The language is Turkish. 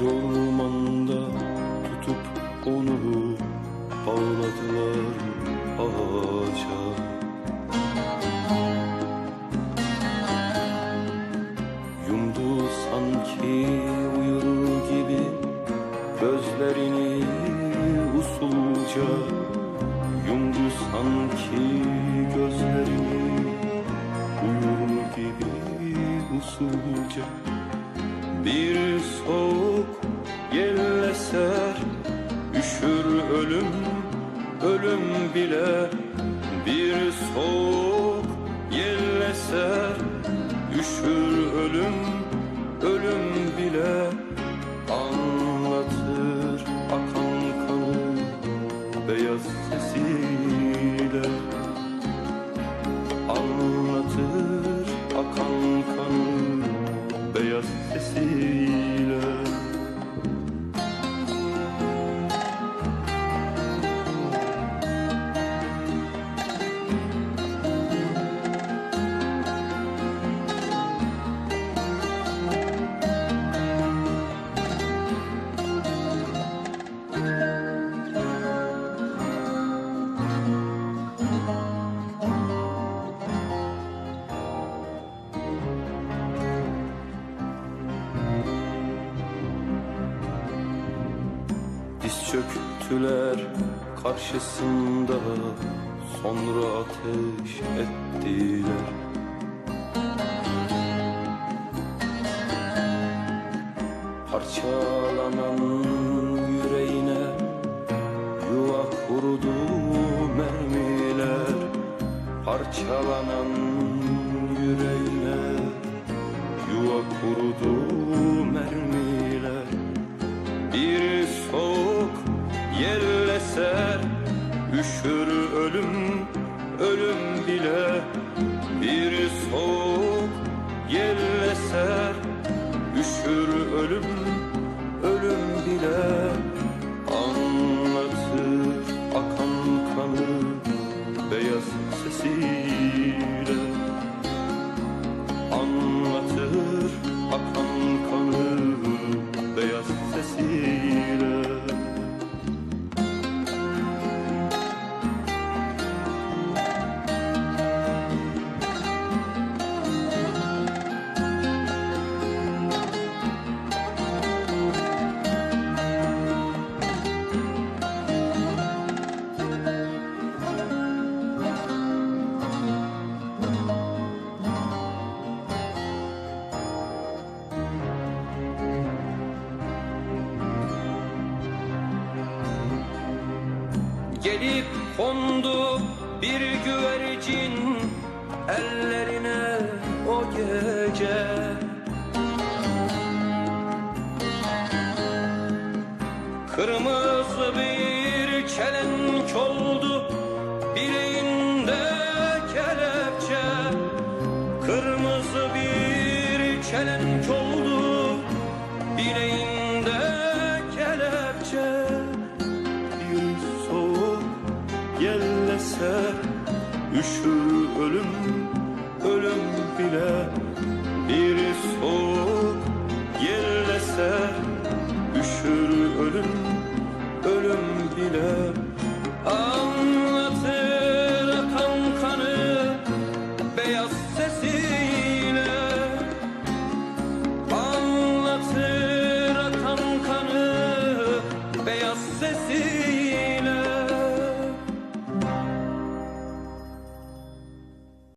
Bir ormanda tutup onu bağladılar ağaca Yumdu sanki uyur gibi gözlerini usulca. Yumdu sanki gözlerini uyur gibi usulca. Bir soğuk eser üşür ölüm ölüm bile Anlatır akan kanı beyaz sesiyle. Anlatır akan kanı beyaz sesiyle Diz çöktüler karşısında Sonra ateş ettiler. Parçalanan yüreğine Yuva kurdu mermiler. Parçalanan yüreğine Yuva kurdu mermiler yel eser Üşür ölüm, ölüm bile. Bir soğuk yel eser Üşür ölüm Gelip kondu bir güvercin ellerine o gece. Kırmızı bir çelenk oldu bileğinde kelepçe. Kırmızı bir çelenk oldu bileğinde Üşür ölüm, ölüm bile